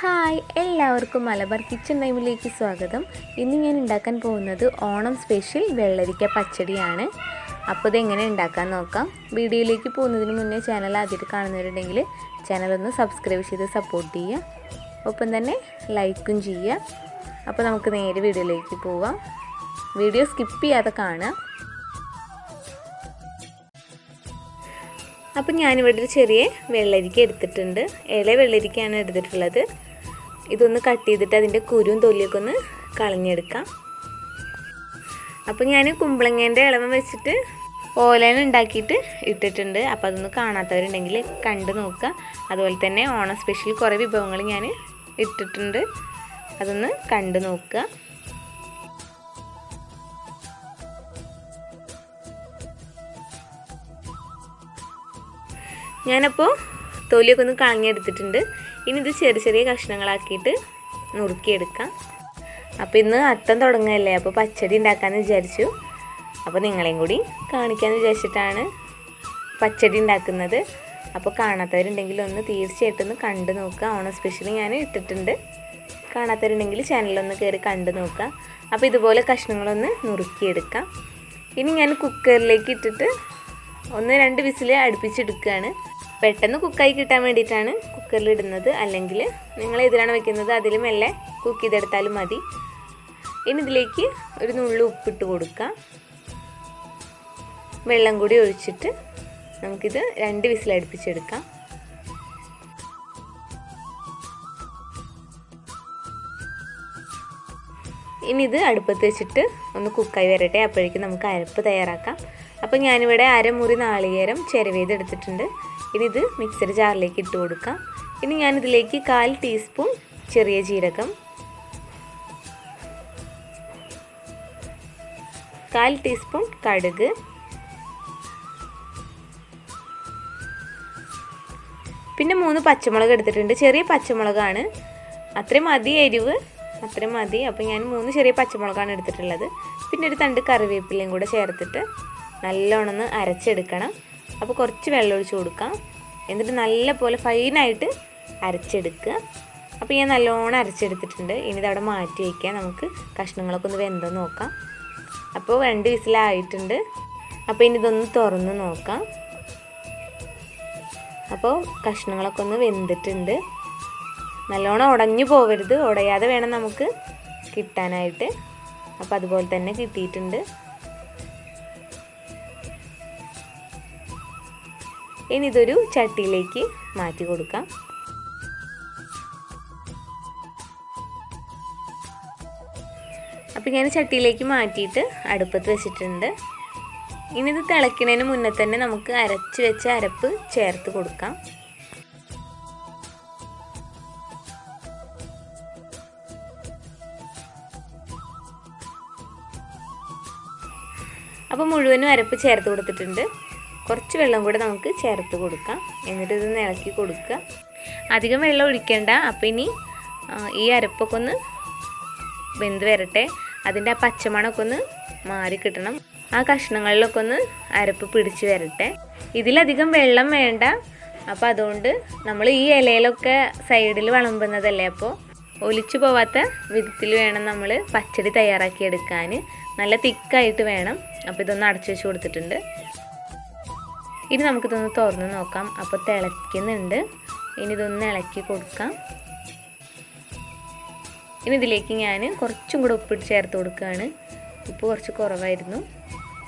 Hi എല്ലാവർക്കും Malabar kitchen ടൈമിലേക്ക് സ്വാഗതം. ഇന്ന് ഞാൻ ഉണ്ടാക്കാൻ പോകുന്നത് ഓണം സ്പെഷ്യൽ വെള്ളരിക്ക പച്ചടിയാണ്. അപ്പോൾ ഇതെങ്ങനെ ഉണ്ടാക്കാൻ നോക്കാം. വീഡിയോയിലേക്ക് പോകുന്നതിന് മുന്നേ ചാനൽ ആദ്യമായിട്ട് കാണുന്നവരുണ്ടെങ്കിൽ ചാനൽ ഒന്ന് സബ്സ്ക്രൈബ് ചെയ്ത് സപ്പോർട്ട് ചെയ്യുക. ഒപ്പം തന്നെ ലൈക്കും ചെയ്യുക. അപ്പോൾ നമുക്ക് നേരെ വീഡിയോയിലേക്ക് പോവാം. വീഡിയോ സ്കിപ്പ് ചെയ്യാതെ കാണുക. അപ്പം ഞാനിവിടെ ഒരു ചെറിയ വെള്ളരിക്ക എടുത്തിട്ടുണ്ട്. ഇല വെള്ളരിക്കയാണ് എടുത്തിട്ടുള്ളത്. ഇതൊന്ന് കട്ട് ചെയ്തിട്ട് അതിന്റെ കുരുവും തൊലിയൊക്കെ ഒന്ന് കളഞ്ഞെടുക്കാം. അപ്പോൾ ഞാൻ കുമ്പളങ്ങേന്റെ ഇളവ വെച്ചിട്ട് ഓലന ഉണ്ടാക്കിയിട്ട് ഇട്ടിട്ടുണ്ട്. അപ്പോൾ അതൊന്ന് കാണാത്തവരുണ്ടെങ്കിൽ കണ്ടു നോക്കുക. അതുപോലെ തന്നെ ഓണം സ്പെഷ്യൽ കുറേ വിഭവങ്ങൾ ഞാൻ ഇട്ടിട്ടുണ്ട്. അതൊന്ന് കണ്ടു നോക്കുക. ഞാനപ്പോൾ തൊലിയൊക്കെ ഒന്ന് കളഞ്ഞെടുത്തിട്ടുണ്ട്. ഇനി ഇത് ചെറിയ ചെറിയ കഷ്ണങ്ങളാക്കിയിട്ട് നുറുക്കിയെടുക്കാം. അപ്പോൾ ഇന്ന് അത്തം തുടങ്ങുകയല്ലേ അപ്പോൾ പച്ചടി ഉണ്ടാക്കാമെന്ന് വിചാരിച്ചു. അപ്പോൾ നിങ്ങളെയും കൂടി കാണിക്കാമെന്ന് വിചാരിച്ചിട്ടാണ് പച്ചടി ഉണ്ടാക്കുന്നത്. അപ്പോൾ കാണാത്തവരുണ്ടെങ്കിൽ ഒന്ന് തീർച്ചയായിട്ടും ഒന്ന് കണ്ടു നോക്കുക. ഓണം സ്പെഷ്യൽ ഞാൻ ഇട്ടിട്ടുണ്ട്. കാണാത്തവരുണ്ടെങ്കിൽ ചാനലൊന്ന് കയറി കണ്ടു നോക്കുക. അപ്പോൾ ഇതുപോലെ കഷ്ണങ്ങളൊന്ന് നുറുക്കിയെടുക്കാം. ഇനി ഞാൻ കുക്കറിലേക്ക് ഇട്ടിട്ട് ഒന്ന് രണ്ട് വിസിൽ അടുപ്പിച്ചെടുക്കുകയാണ്. പെട്ടെന്ന് കുക്കായി കിട്ടാൻ വേണ്ടിയിട്ടാണ് കുക്കറിൽ ഇടുന്നത്. അല്ലെങ്കിൽ നിങ്ങൾ ഏതിലാണ് വെക്കുന്നത് അതിൽ മെല്ലെ കുക്ക് ചെയ്തെടുത്താലും മതി. ഇനി ഇതിലേക്ക് ഒരു നുള്ളു ഉപ്പിട്ട് കൊടുക്കാം വെള്ളം കൂടി ഒഴിച്ചിട്ട് നമുക്കിത് രണ്ട് വിസിൽ അടുപ്പിച്ചെടുക്കാം. ഇനി ഇത് അടുപ്പത്ത് വെച്ചിട്ട് ഒന്ന് കുക്കായി വരട്ടെ. അപ്പോഴേക്കും നമുക്ക് അരപ്പ് തയ്യാറാക്കാം. അപ്പോൾ ഞാനിവിടെ അരമുറി നാളികേരം ചിരവേതെടുത്തിട്ടുണ്ട് ഇനി ഇത് മിക്സർ ജാറിലേക്ക് ഇട്ട് കൊടുക്കാം. ഇനി ഞാനിതിലേക്ക് കാൽ ടീസ്പൂൺ ചെറിയ ജീരകം കാൽ ടീസ്പൂൺ കടുക് പിന്നെ മൂന്ന് പച്ചമുളക് എടുത്തിട്ടുണ്ട്. ചെറിയ പച്ചമുളകാണ്. അത്രയും മതി എരിവ് അത്രയും മതി. അപ്പോൾ ഞാൻ മൂന്ന് ചെറിയ പച്ചമുളകാണ് എടുത്തിട്ടുള്ളത്. പിന്നെ ഒരു തണ്ട് കറിവേപ്പിലയും കൂടെ ചേർത്തിട്ട് നല്ലോണം ഒന്ന് അരച്ചെടുക്കണം. അപ്പോൾ കുറച്ച് വെള്ളം ഒഴിച്ച് കൊടുക്കാം. എന്നിട്ട് നല്ല പോലെ ഫൈനായിട്ട് അരച്ചെടുക്കുക അപ്പോൾ ഞാൻ നല്ലോണം അരച്ചെടുത്തിട്ടുണ്ട്. ഇനി ഇതവിടെ മാറ്റി വയ്ക്കാം നമുക്ക് കഷ്ണങ്ങളൊക്കെ ഒന്ന് വെന്തോ നോക്കാം. അപ്പോൾ രണ്ട് വിസിലായിട്ടുണ്ട്. അപ്പോൾ ഇനി ഇതൊന്ന് തുറന്ന് നോക്കാം. അപ്പോൾ കഷ്ണങ്ങളൊക്കെ ഒന്ന് വെന്തിട്ടുണ്ട്. നല്ലോണം ഉടഞ്ഞു പോവരുത്. ഉടയാതെ വേണം നമുക്ക് കിട്ടാനായിട്ട്. അപ്പോൾ അതുപോലെ തന്നെ കിട്ടിയിട്ടുണ്ട്. ഇനി ഇതൊരു ചട്ടിയിലേക്ക് മാറ്റി കൊടുക്കാം. അപ്പോൾ ഞാൻ ചട്ടിയിലേക്ക് മാറ്റിയിട്ട് അടുപ്പത്ത് വെച്ചിട്ടുണ്ട്. ഇനി ഇത് തിളയ്ക്കുന്നതിന് മുന്നേ തന്നെ നമുക്ക് അരച്ച് വെച്ച അരപ്പ് ചേർത്ത് കൊടുക്കാം. അപ്പോൾ മുഴുവനും അരപ്പ് ചേർത്ത് കൊടുത്തിട്ടുണ്ട്. കുറച്ച് വെള്ളം കൂടെ നമുക്ക് ചേർത്ത് കൊടുക്കാം. എന്നിട്ട് ഇത് ഇളക്കി കൊടുക്കുക. അധികം വെള്ളം ഒഴിക്കേണ്ട. അപ്പം ഇനി ഈ അരപ്പൊക്കെ ഒന്ന് വെന്ത് വരട്ടെ. അതിന്റെ ആ പച്ചമണമൊക്കെ ഒന്ന് മാറി കിട്ടണം. ആ കഷ്ണങ്ങളിലൊക്കെ ഒന്ന് അരപ്പ് പിടിച്ച് വരട്ടെ. ഇതിലധികം വെള്ളം വേണ്ട. അപ്പോൾ അതുകൊണ്ട് നമ്മൾ ഈ ഇലയിലൊക്കെ സൈഡിൽ വിളമ്പുന്നതല്ലേ? അപ്പോൾ ഒലിച്ചു പോവാത്ത വിധത്തിൽ വേണം നമ്മൾ പച്ചടി തയ്യാറാക്കി എടുക്കാൻ നല്ല തിക്കായിട്ട് വേണം. അപ്പോൾ ഇതൊന്ന് അടച്ചു വെച്ച് കൊടുത്തിട്ടുണ്ട്. ഇനി നമുക്കിതൊന്ന് തുറന്ന് നോക്കാം. അപ്പോൾ തിളയ്ക്കുന്നുണ്ട്. ഇനി ഇതൊന്ന് ഇളക്കി കൊടുക്കാം. ഇനി ഇതിലേക്ക് ഞാൻ കുറച്ചും കൂടെ ഉപ്പിട്ട് ചേർത്ത് കൊടുക്കുകയാണ്. ഉപ്പ് കുറച്ച് കുറവായിരുന്നു.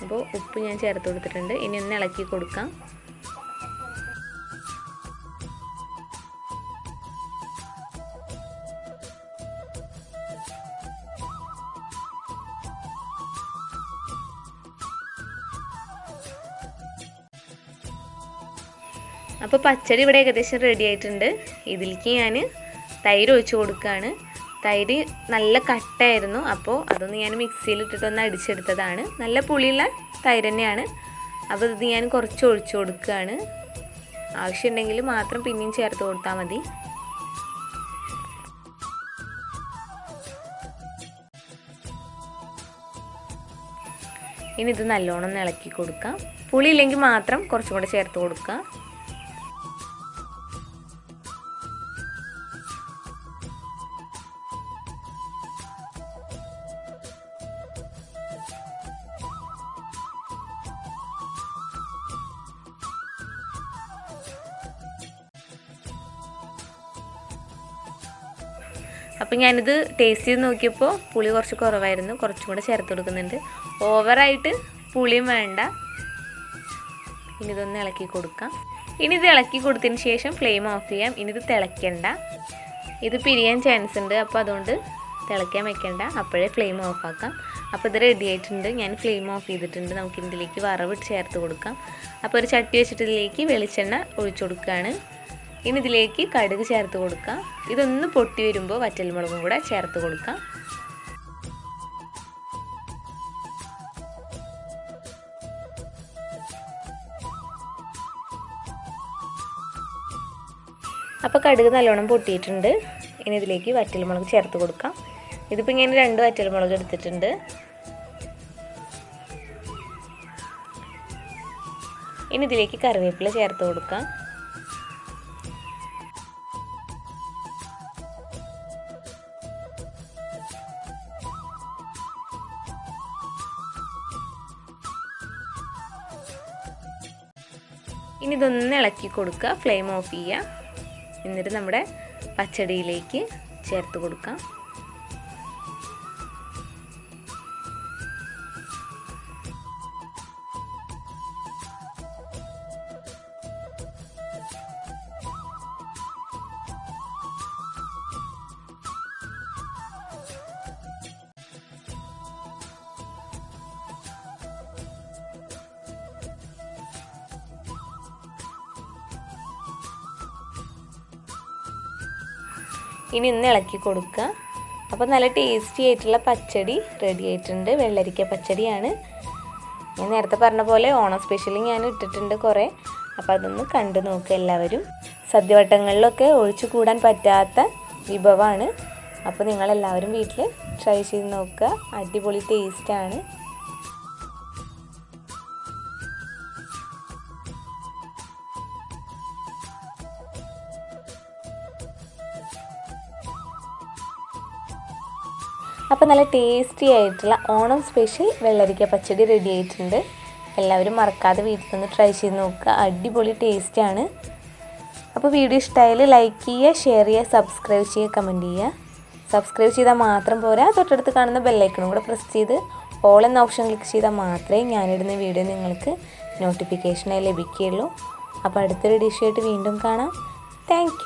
അപ്പോൾ ഉപ്പ് ഞാൻ ചേർത്ത് കൊടുത്തിട്ടുണ്ട്. ഇനി ഒന്ന് ഇളക്കി കൊടുക്കാം. അപ്പോൾ പച്ചടി ഇവിടെ ഏകദേശം റെഡി ആയിട്ടുണ്ട്. ഇതിലേക്ക് ഞാൻ തൈര് ഒഴിച്ച് കൊടുക്കുകയാണ് തൈര് നല്ല കട്ടായിരുന്നു. അപ്പോൾ അതൊന്ന് ഞാൻ മിക്സിയിൽ ഇട്ടിട്ടൊന്ന് അടിച്ചെടുത്തതാണ്. നല്ല പുളിയുള്ള തൈര് തന്നെയാണ്. അപ്പോൾ ഇത് ഞാൻ കുറച്ച് ഒഴിച്ചു കൊടുക്കുകയാണ് ആവശ്യമുണ്ടെങ്കിൽ മാത്രം പിന്നെയും ചേർത്ത് കൊടുത്താൽ മതി. ഇനി ഇത് നല്ലോണം ഇളക്കി കൊടുക്കാം. പുളി ഇല്ലെങ്കിൽ മാത്രം കുറച്ചും കൂടെ ചേർത്ത് കൊടുക്കുക അപ്പം ഞാനിത് ടേസ്റ്റ് ചെയ്ത് നോക്കിയപ്പോൾ പുളി കുറച്ച് കുറവായിരുന്നു. കുറച്ചും കൂടെ ചേർത്ത് കൊടുക്കുന്നുണ്ട്. ഓവറായിട്ട് പുളിയും വേണ്ട. ഇനി ഇതൊന്ന് ഇളക്കി കൊടുക്കാം. ഇനി ഇത് ഇളക്കി കൊടുത്തതിന് ശേഷം ഫ്ലെയിം ഓഫ് ചെയ്യാം. ഇനി ഇത് തിളയ്ക്കണ്ട. ഇത് പിരിയാൻ ചാൻസ് ഉണ്ട്. അപ്പോൾ അതുകൊണ്ട് തിളയ്ക്കാൻ വെക്കണ്ട. അപ്പോഴേ ഫ്ലെയിം ഓഫ് ആക്കാം. അപ്പോൾ ഇത് റെഡി ആയിട്ടുണ്ട്. ഞാൻ ഫ്ലെയിം ഓഫ് ചെയ്തിട്ടുണ്ട്. നമുക്ക് ഇതിലേക്ക് വറവ് ചേർത്ത് കൊടുക്കാം. അപ്പോൾ ഒരു ചട്ടി വെച്ചിട്ട് ഇതിലേക്ക് വെളിച്ചെണ്ണ ഒഴിച്ചു കൊടുക്കുകയാണ്. ഇനി ഇതിലേക്ക് കടുക് ചേർത്ത് കൊടുക്കാം. ഇതൊന്ന് പൊട്ടി വരുമ്പോൾ വറ്റൽമുളകും കൂടെ ചേർത്ത് കൊടുക്കാം. അപ്പോൾ കടുക് നല്ലോണം പൊട്ടിയിട്ടുണ്ട്. ഇനി ഇതിലേക്ക് വറ്റൽമുളക് ചേർത്ത് കൊടുക്കാം. ഇതിപ്പോൾ ഇങ്ങനെ രണ്ട് വറ്റൽമുളക് എടുത്തിട്ടുണ്ട്. ഇനി ഇതിലേക്ക് കറിവേപ്പില ചേർത്ത് കൊടുക്കാം. ഇനി ഇതൊന്ന് ഇളക്കി കൊടുക്കുക. ഫ്ലെയിം ഓഫ് ചെയ്യുക. എന്നിട്ട് നമ്മുടെ പച്ചടിയിലേക്ക് ചേർത്ത് കൊടുക്കാം. ഇനി ഒന്ന് ഇളക്കി കൊടുക്കുക. അപ്പോൾ നല്ല ടേസ്റ്റി ആയിട്ടുള്ള പച്ചടി റെഡി ആയിട്ടുണ്ട്. വെള്ളരിക്ക പച്ചടിയാണ്. ഞാൻ നേരത്തെ പറഞ്ഞ പോലെ ഓണം സ്പെഷ്യലി ഞാൻ ഇട്ടിട്ടുണ്ട് കുറേ. അപ്പോൾ അതൊന്ന് കണ്ടു നോക്കുക എല്ലാവരും. സദ്യവട്ടങ്ങളിലൊക്കെ ഒഴിച്ചു കൂടാൻ പറ്റാത്ത വിഭവമാണ്. അപ്പോൾ നിങ്ങളെല്ലാവരും വീട്ടിൽ ട്രൈ ചെയ്ത് നോക്കുക. അടിപൊളി ടേസ്റ്റാണ് അപ്പോൾ നല്ല ടേസ്റ്റി ആയിട്ടുള്ള ഓണം സ്പെഷ്യൽ വെള്ളരിക്ക പച്ചടി റെഡി ആയിട്ടുണ്ട്. എല്ലാവരും മറക്കാതെ വീട്ടിൽ നിന്ന് ട്രൈ ചെയ്ത് നോക്കുക. അടിപൊളി ടേസ്റ്റാണ് അപ്പോൾ വീഡിയോ ഇഷ്ടമായാൽ ലൈക്ക് ചെയ്യുക ഷെയർ ചെയ്യുക സബ്സ്ക്രൈബ് ചെയ്യുക കമന്റ് ചെയ്യുക. സബ്സ്ക്രൈബ് ചെയ്താൽ മാത്രം പോരാ. തൊട്ടടുത്ത് കാണുന്ന ബെല്ലൈക്കണും കൂടെ പ്രസ് ചെയ്ത് ഓൾ എന്ന ഓപ്ഷൻ ക്ലിക്ക് ചെയ്താൽ മാത്രമേ ഞാനിടുന്ന വീഡിയോ നിങ്ങൾക്ക് നോട്ടിഫിക്കേഷനായി ലഭിക്കുകയുള്ളൂ. അപ്പോൾ അടുത്തൊരു ഡിഷായിട്ട് വീണ്ടും കാണാം. താങ്ക്